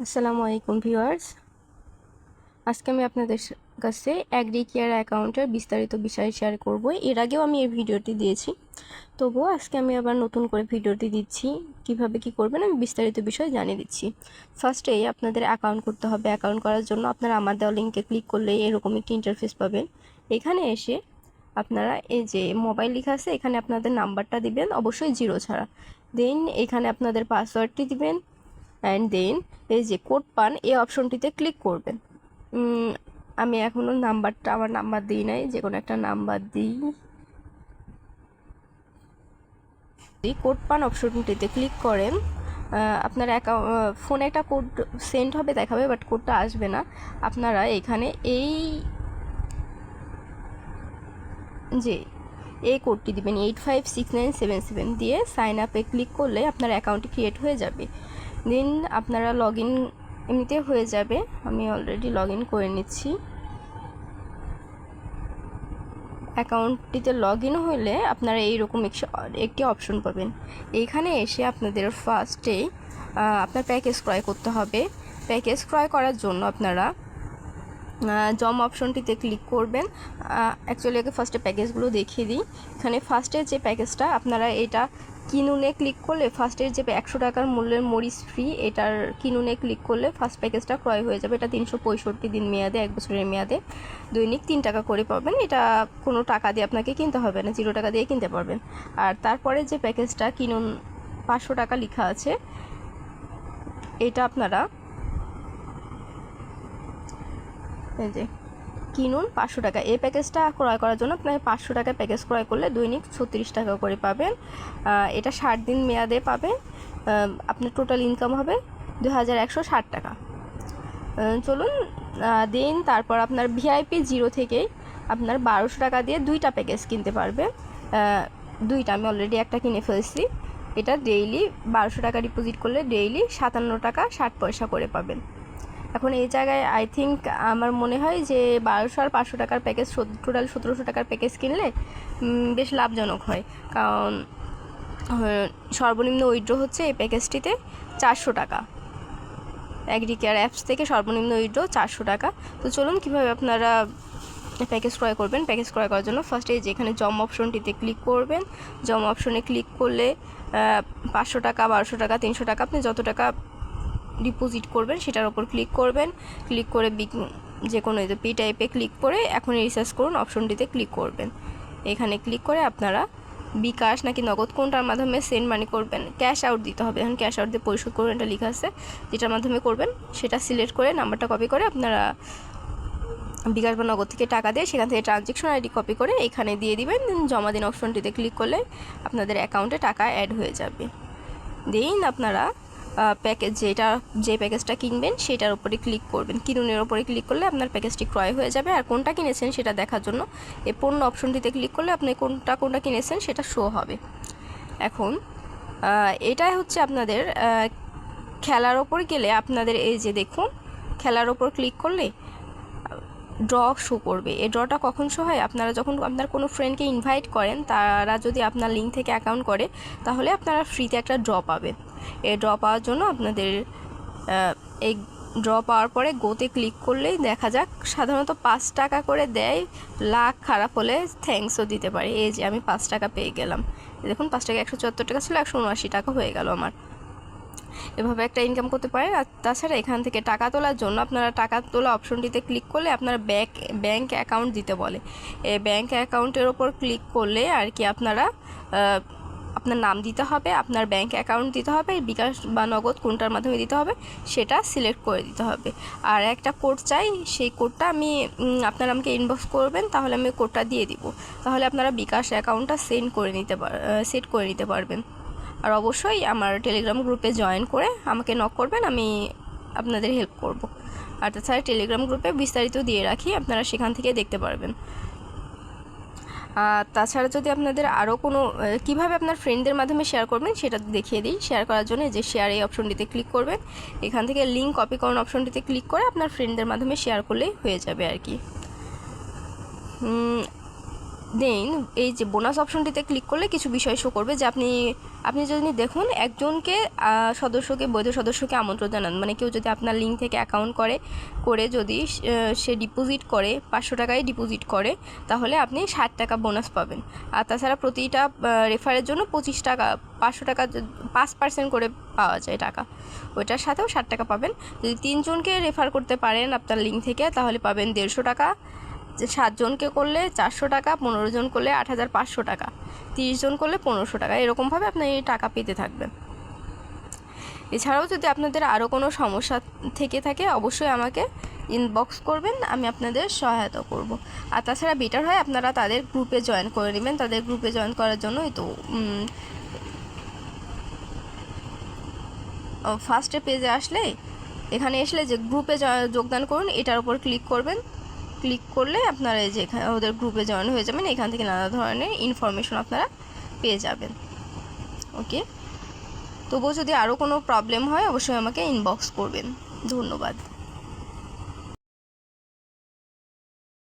আসসালামু আলাইকুম ভিউয়ার্স। আজকে আমি আপনাদের কাছে অ্যাগ্রি কেয়ার অ্যাকাউন্টের বিস্তারিত বিষয় শেয়ার করব। এর আগেও আমি এই ভিডিওটি দিয়েছি। তবুও আজকে আমি আবার নতুন করে ভিডিওটি দিচ্ছি। কীভাবে কি করবেন আমি বিস্তারিত বিষয় জানিয়ে দিচ্ছি। ফার্স্টে আপনাদের অ্যাকাউন্ট করতে হবে। অ্যাকাউন্ট করার জন্য আপনারা আমার দেওয়া লিঙ্কে ক্লিক করলে এরকম একটি ইন্টারফেস পাবেন। এখানে এসে আপনারা এই যে মোবাইল লেখা আছে, এখানে আপনাদের নাম্বারটা দিবেন। অবশ্যই জিরো ছাড়া। দেন এখানে আপনাদের পাসওয়ার্ডটি দিবেন। অ্যান্ড দেন এই যে কোড পান, এই অপশনটিতে ক্লিক করবেন। আমি এখনও নাম্বারটা, আমার নাম্বার দিই নাই, যে কোনো একটা নাম্বার দিই। এই কোড পান অপশনটিতে ক্লিক করেন। আপনার অ্যাকাউন্ট ফোনে একটা কোড সেন্ড হবে, দেখাবে বাট কোডটা আসবে না। আপনারা এখানে এই যে, এই কোডটি দিবেন eight five six nine seven seven দিয়ে সাইন আপে ক্লিক করলে আপনার অ্যাকাউন্টটি ক্রিয়েট হয়ে যাবে। দেন আপনারা লগ ইন এমনিতে হয়ে যাবে। আমি অলরেডি লগ ইন করে নিচ্ছি। অ্যাকাউন্টটিতে লগ ইন হলে আপনারা এইরকম একটি অপশন পাবেন। এইখানে এসে আপনাদের ফার্স্টে আপনার প্যাকেজ ক্রয় করতে হবে। প্যাকেজ ক্রয় করার জন্য আপনারা জম অপশনটিতে ক্লিক করবেন। অ্যাকচুয়ালি আগে ফার্স্টে প্যাকেজগুলো দেখিয়ে দিই। এখানে ফার্স্টের যে প্যাকেজটা আপনারা এটা কিনুনে ক্লিক করলে ফার্স্টের যে একশো টাকার মূল্যের মরিচ ফ্রি এটার কিনুনে ক্লিক করলে ফার্স্ট প্যাকেজটা ক্রয় হয়ে যাবে। এটা তিনশো পঁয়ষট্টি দিন মেয়াদে, এক বছরের মেয়াদে। দৈনিক তিন টাকা করে পাবেন। এটা কোনো টাকা দিয়ে আপনাকে কিনতে হবে না, জিরো টাকা দিয়ে কিনতে পারবেন। আর তারপরে যে প্যাকেজটা কিনুন, পাঁচশো টাকা লেখা আছে, এটা আপনারা এই যে কিনুন পাঁচশো টাকা। এই প্যাকেজটা ক্রয় করার জন্য আপনার পাঁচশো টাকা প্যাকেজ ক্রয় করলে দৈনিক ছত্রিশ টাকা করে পাবেন। এটা ষাট দিন মেয়াদে পাবেন। আপনার টোটাল ইনকাম হবে দু হাজার একশো ষাট টাকা। চলুন দিন তারপর আপনার ভিআইপি জিরো থেকেই আপনার বারোশো টাকা দিয়ে দুইটা প্যাকেজ কিনতে পারবেন আহ, দুইটা আমি অলরেডি একটা কিনে ফেলছি। এটা ডেইলি বারোশো টাকা ডিপোজিট করলে ডেইলি সাতান্ন টাকা ষাট পয়সা করে পাবেন। এখন এই জায়গায় আই থিঙ্ক আমার মনে হয় যে বারোশো আর পাঁচশো টাকার প্যাকেজ টোটাল সতেরোশো টাকার প্যাকেজ কিনলে বেশ লাভজনক হয়। কারণ সর্বনিম্ন উইড্রো হচ্ছে এই প্যাকেজটিতে চারশো টাকা। অ্যাগ্রিকেয়ার অ্যাপস থেকে সর্বনিম্ন উইড্রো চারশো টাকা। তো চলুন কীভাবে আপনারা প্যাকেজ ক্রয় করবেন। প্যাকেজ ক্রয় করার জন্য ফার্স্টে যেখানে জম অপশনটিতে ক্লিক করবেন। জম অপশনে ক্লিক করলে পাঁচশো টাকা, বারোশো টাকা, তিনশো টাকা, আপনি যত টাকা ডিপোজিট করবেন, সেটার ওপর ক্লিক করবেন। ক্লিক করে যে কোনো যে পি টাইপে ক্লিক করে এখন রিসার্চ করুন অপশনটিতে ক্লিক করবেন। এখানে ক্লিক করে আপনারা বিকাশ নাকি নগদ কোনটার মাধ্যমে সেন্ড মানি করবেন ক্যাশ আউট দিতে হবে। এখন ক্যাশ আউট দিয়ে পরিশোধ করবেন এটা লেখা আছে। যেটার মাধ্যমে করবেন, সেটা সিলেক্ট করে নাম্বারটা কপি করে আপনারা বিকাশ বা নগদ থেকে টাকা দিয়ে সেখান থেকে ট্রানজেকশন আইডি কপি করে এখানে দিয়ে দিবেন দেন জমা দিন অপশনটিতে ক্লিক করলে আপনাদের অ্যাকাউন্টে টাকা অ্যাড হয়ে যাবে। দেন আপনারা প্যাকেজ যেটা, যে প্যাকেজটা কিনবেন সেটার উপরে ক্লিক করবেন। কিনুনের উপরে ক্লিক করলে আপনার প্যাকেজটি ক্রয় হয়ে যাবে। আর কোনটা কিনেছেন সেটা দেখার জন্য এই পণ্য অপশনটিতে ক্লিক করলে আপনি কোনটা কোনটা কিনেছেন সেটা শো হবে। এখন এটাই হচ্ছে আপনাদের খেলার ওপর গেলে আপনাদের এই যে দেখুন, খেলার ওপর ক্লিক করলে ড্র শো করবে। এই ড্রটা কখন শো হয়? আপনারা যখন আপনার কোনো ফ্রেন্ডকে ইনভাইট করেন, তারা যদি আপনার লিঙ্ক থেকে অ্যাকাউন্ট করে, তাহলে আপনারা ফ্রিতে একটা ড্র পাবেন এই ড্র পাওয়ার জন্য আপনাদের এই ড্র পাওয়ার পরে গোতে ক্লিক করলেই দেখা যাক, সাধারণত পাঁচ টাকা করে দেয়, লাখ খারাপ হলে থ্যাঙ্কসও দিতে পারে। এই যে আমি পাঁচ টাকা পেয়ে গেলাম। দেখুন, পাঁচ টাকা একশো চুয়াত্তর টাকা ছিল, একশো উনআশি টাকা হয়ে গেল আমার। এভাবে একটা ইনকাম করতে পারেন আর তাছাড়া এখান থেকে টাকা তোলার জন্য আপনারা টাকা তোলা অপশনটিতে ক্লিক করলে আপনারা ব্যাঙ্ক ব্যাঙ্ক অ্যাকাউন্ট দিতে বলে। এই ব্যাঙ্ক অ্যাকাউন্টের ওপর ক্লিক করলে আর কি আপনারা আপনার নাম দিতে হবে, আপনার ব্যাংক অ্যাকাউন্ট দিতে হবে বিকাশ বা নগদ কোনটার মাধ্যমে দিতে হবে সেটা সিলেক্ট করে দিতে হবে। আর একটা কোড চাই, সেই কোডটা আমি আপনারা আমাকে ইনবক্স করবেন, তাহলে আমি কোডটা দিয়ে দিব। তাহলে আপনারা বিকাশ অ্যাকাউন্টটা সেন্ড করে নিতে পার সেট করে নিতে পারবেন। আর অবশ্যই আমার টেলিগ্রাম গ্রুপে জয়েন করে আমাকে নক করবেন, আমি আপনাদের হেল্প করব। আর তাছাড়া টেলিগ্রাম গ্রুপে বিস্তারিত দিয়ে রাখি, আপনারা সেখান থেকে দেখতে পারবেন। তাছাড়া যদি আপনাদের আরও কোনো কীভাবে আপনার ফ্রেন্ডদের মাধ্যমে শেয়ার করবেন সেটা দেখিয়ে দিই। শেয়ার করার জন্য যে শেয়ার এই অপশনটিতে ক্লিক করবেন। এখান থেকে লিঙ্ক কপি করুন অপশনটিতে ক্লিক করে আপনার ফ্রেন্ডদের মাধ্যমে শেয়ার করলেই হয়ে যাবে আর কি। দেন এই যে বোনাস অপশনটিতে ক্লিক করলে কিছু বিষয় শো করবে যে আপনি আপনি যদি দেখুন একজনকে সদস্যকে, বৈধ সদস্যকে আমন্ত্রণ জানান। মানে কেউ যদি আপনার লিঙ্ক থেকে অ্যাকাউন্ট করে করে যদি সে ডিপোজিট করে, পাঁচশো টাকায় ডিপোজিট করে, তাহলে আপনি ষাট টাকা বোনাস পাবেন। আর তাছাড়া প্রতিটা রেফারের জন্য পঁচিশ টাকা, পাঁচশো টাকা পাঁচ পার্সেন্ট করে পাওয়া যায় টাকা। ওইটার সাথেও ষাট টাকা পাবেন। যদি তিনজনকে রেফার করতে পারেন আপনার লিঙ্ক থেকে, তাহলে পাবেন দেড়শো টাকা। যে সাতজনকে করলে চারশো টাকা, পনেরো জন করলে আট হাজার পাঁচশো টাকা, তিরিশ জন করলে পনেরোশো টাকা, এরকমভাবে আপনি এই টাকা পেতে থাকবেন। এছাড়াও যদি আপনাদের আরও কোনো সমস্যা থেকে থাকে, অবশ্যই আমাকে ইনবক্স করবেন, আমি আপনাদের সহায়তা করব। আর তাছাড়া বেটার হয় আপনারা তাদের গ্রুপে জয়েন করে নেবেন। তাদের গ্রুপে জয়েন করার জন্যই তো ফার্স্টে পেজে আসলে, এখানে আসলে যে গ্রুপে যোগদান করুন, এটার উপর ক্লিক করবেন। ক্লিক করলে আপনারা এই যে এখানে ওদের গ্রুপে জয়েন হয়ে যাবেন। এখান থেকে নানা ধরনের ইনফরমেশন আপনারা পেয়ে যাবেন। ওকে তবুও যদি আরও কোনো প্রবলেম হয়, অবশ্যই আমাকে ইনবক্স করবেন। ধন্যবাদ।